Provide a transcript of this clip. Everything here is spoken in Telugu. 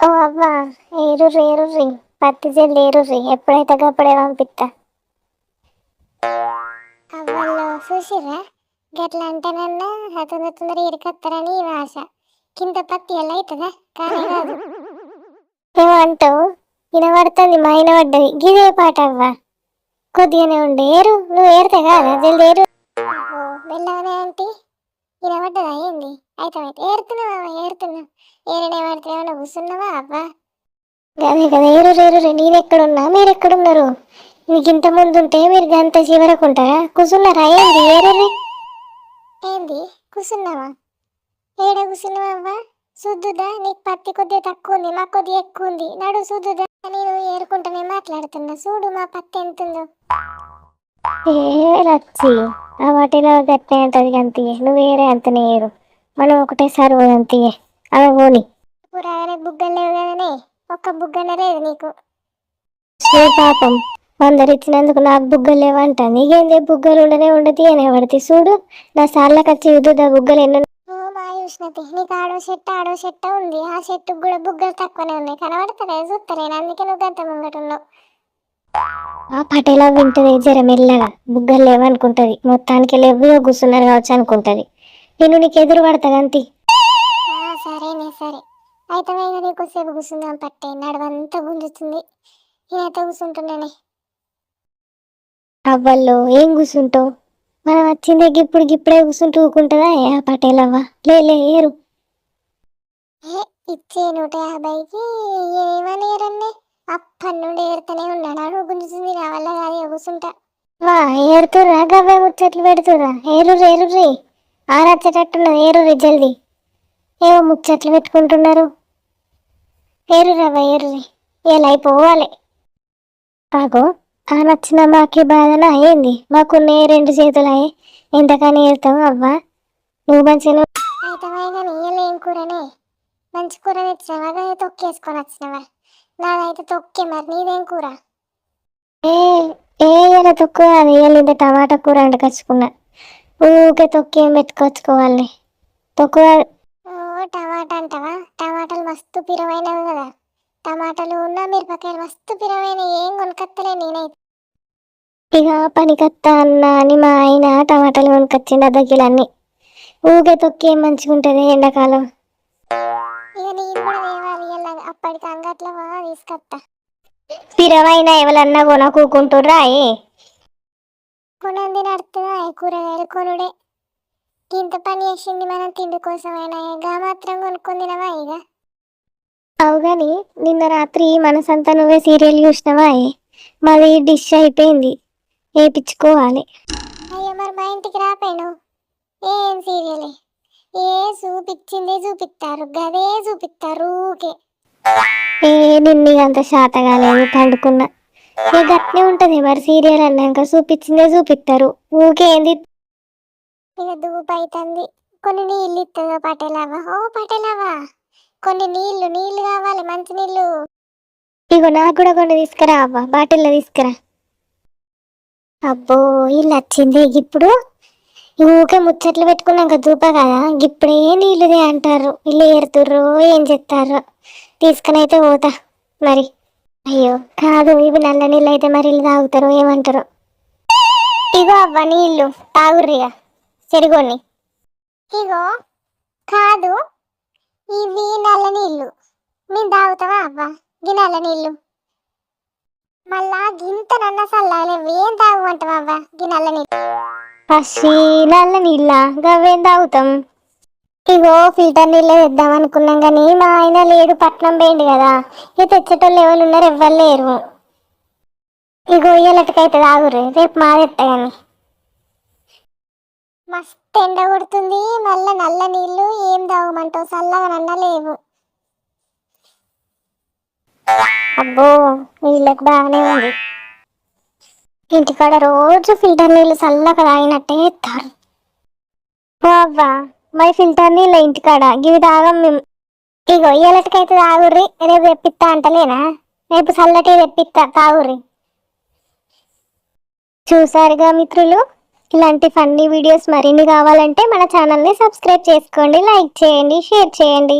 ఓ అవ్వ ఏరుర్రి ఏరుర్రి పత్తి జల్లి ఏరుర్రి ఎప్పుడైతే అప్పుడే పంపిస్తా అవ్వల్లో చూసిర్రా? గట్ల అంటేనన్నా తొందర తొందర ఇరికత్తారని ఈ ఆశ. కింద పత్తి ఎలా అవుతుందా కానీ కాదు ఏమంటావు వినబడుతుంది మా వినబడ్డది. గిదే పాట అవ్వ. కొద్దిగానే ఉండే ఏరు. నువ్వు ఏరితే కాదా? జల్ది ఏరు. వెళ్ళవనే ఆంటీ. వినబడ్డదా ఏంది? అయితే ఏరుతున్నావా ఏరుతున్నా ఏరనే పడితే ఏమైనా కూర్చున్నావా అబ్బా గదే కదా ఏరు రేరు నేను ఎక్కడున్నా మీరు ఎక్కడున్నారు మీకు ఇంత ముందు ఉంటే మీరు గంత చివరకుంటారా కూర్చున్నారా ఏంది? ఏరు ఏంది? కూర్చున్నావా ఏడ కూర్చున్నావా అవ్వా? చూద్దుదా నీకు పత్తి కొద్దిగా తక్కువ ఉంది మా కొద్దిగా ఎక్కువ ఉంది నడు చూద్దుదా నేను ఏరుకుంటానే మాట్లాడుతున్నా. చూడు మా పత్తి ఎంత ఉందో ఏ లచ్చి ఆ వాటిలో గట్టి అంటది అంతయే నువ్వు వేరే అంతనే ఏరు. మనం ఒకటేసారి పోదంతయే అలా పోని. పురాగానే బుగ్గలు లేవు కదనే? ఒక్క బుగ్గనే లేదు నీకు. ఏ పాపం? అందరు ఇచ్చినందుకు నాకు బుగ్గలు లేవంట. నీకేంది బుగ్గలు ఉండనే ఉండదు అనే పడితే చూడు. నా సార్లకు వచ్చి యుద్ధ బుగ్గలు ఎన్నో చూసినది నీకు ఆడో చెట్టు ఆడో చెట్టు ఉంది. ఆ చెట్టుకు కూడా బుగ్గలు తక్కువనే ఉన్నాయి. కనబడతలే చూస్తలేను అందుకే నువ్వు గంట ముంగటున్నావు ఆ పటేలా వింటది జర మెల్లగా. బుగ్గలు లేవనుకుంటది. మొత్తానికి లేవు కూర్చున్నారు కావచ్చు అనుకుంటది. నేను నీకు ఎదురు పడతా గంతి సరేనే సరే. అయితే మేము నీకు సేపు కూర్చుందాం పట్టే. నడవంతా గుంజుతుంది. నేనైతే కూర్చుంటున్నానే అవ్వల్లో ఏం కూర్చుంటావు? మనం వచ్చిందే ఇప్పుడు ఇప్పుడే కూర్చుంటూ ఊకుంటుందా ఏ పటేలవ్వ లే లే ఏరు. ఇచ్చే నూట యాభైకి ఏమని ఏరన్నే? అప్పటి నుండి ఏరుతూనే ఉన్నాడు. అడుగు గుంజుతుంది నా వల్ల కాదు కూర్చుంటా. వా ఏరుతురా గవ్వే ముచ్చట్లు పెడుతురా ఏరుర్రి ఏరుర్రి. ఆరచ్చేటట్టున్నది ఏరుర్రి జల్దీ. ఏవో ముచ్చట్లు పెట్టుకుంటున్నారు. ఏరురవ్వ ఏరుర్రి ఇలా అయిపోవాలి. ఆగో ఆ నచ్చిన మాకే బాధన? అయింది మాకున్న రెండు చేతులు అయ్యి ఎంతకని ఏరుతావు అవ్వా? నువ్వు మంచిగా అయితే ఏం కూరనే? మంచి కూర తెచ్చినావా? అదే తొక్కేసుకొని వచ్చినవా? నాదైతే తొక్కే మరి. నీదేం కూర? ఏ ఏ ఇలా తొక్కు అది ఇంత టమాటా కూర వండుకొచ్చుకున్నా ఊకే తొక్కి ఏం పెట్టుకొచ్చుకోవాలి. తొక్కు ఓ టమాటా అంటావా? టమాటాలు మస్తు పిరమైనవి కదా. టమాటాలు ఉన్న మిరపకాయలు మస్తు పిరమైన ఏం కొనుకత్తలే నేనైతే. ఇక పనికత్తా అన్న అని మా ఆయన టమాటాలు కొనుకొచ్చిండు అర్ధ కిలోన్ని ఊకే తొక్కి ఏం మంచిగా ఉంటుంది ఎండాకాలం అప్పటికి అంగట్లో తీసుకొస్తా పిరవైన ఎవరన్నా కొనకుంటుర్రా ఏ? కొనంది నడుతుందా కూరగాయలు కొనుడే. ఇంత పని చేసింది మనం తిండి కోసమైనా గా మాత్రం కొనుక్కొని తినవా ఇక? అవు కానీ నిన్న రాత్రి మనసంతా నువ్వే సీరియల్ చూసినావా మాది డిష్ అయిపోయింది. వేపించుకోవాలి అయ్యో మరి మా ఇంటికి రాపోయాను ఏం సీరియలే? ఏ చూపించిందే చూపిస్తారు గదే చూపిస్తారు ఊకే. ఏ నిన్ను అంత శాత కాలేదు పండుకున్నా. గట్నే ఉంటది. మరి సీరియల్ అన్నాక చూపించిందే చూపిస్తారు ఊకే ఏంది? ఇక దూపు అవుతుంది కొన్ని నీళ్ళు ఇస్తుందో పటేలావా ఓ పటేలావా కొన్ని నీళ్ళు నీళ్ళు కావాలి మంచి నీళ్ళు ఇగో నాకు కూడా కొన్ని తీసుకురా అవ్వ. బాటిల్లో తీసుకురా. అబ్బో ఇల్లు వచ్చింది. ఇప్పుడు ఊకే ముచ్చట్లు పెట్టుకున్నాక దూప కదా. ఇప్పుడే నీళ్ళుదే అంటారు. ఇల్లు ఏరుతుర్రు ఏం చెప్తారు తీసుకుని అయితే పోతా. మరి అయ్యో కాదు ఇవి నల్ల నీళ్ళు అయితే మరి ఇల్లు తాగుతారు ఏమంటారు? ఇగో అవ్వ నీళ్ళు తాగుర్రిగా చెరుగోని ఇగో కాదు ఇవి నల్ల నీళ్ళు. మేము తాగుతావా అవ్వ? గి నల్ల నీళ్ళు. మళ్ళా గింత నన్న సల్లాలే ఏం తాగమంటావా అవ్వ? గి నల్ల నీళ్ళు. పసి నల్ల నీళ్ళ గవేం తాగుతాం? ఇగో ఫిల్టర్ నీళ్ళే తెద్దాం అనుకున్నాం కానీ మా ఆయన లేడు పట్నం పోయింది కదా. ఇక తెచ్చేటోళ్ళు ఎవరు ఉన్నారు ఎవ్వరు లేరు. ఇగో ఇయ్యలటికైతే ఆగురు రేపు మాదెత్త కానీ మస్తు ఎండ కొడుతుంది మళ్ళీ నల్ల నీళ్ళు ఏం తాగమంటావు? చల్లగా నన్న లేవు. అబ్బో నీళ్ళకి బాగానే ఉంది. ఇంటికాడ రోజు ఫిల్టర్ నీళ్ళు చల్లగా తాగినట్టే ఎత్తారు. బాబా మై మరి ఫిల్టర్ నీళ్ళ ఇంటికాడ. గివి తాగం మేము ఇగో ఇయ్యలటికైతే తాగుర్రి రేపు తెప్పిస్తా అంటలేనా? రేపు చల్లటి తెప్పిస్తా తాగుర్రి. చూసారుగా మిత్రులు? ఇలాంటి ఫన్నీ వీడియోస్ మరిన్ని కావాలంటే మన ఛానల్ని సబ్స్క్రైబ్ చేసుకోండి లైక్ చేయండి షేర్ చేయండి.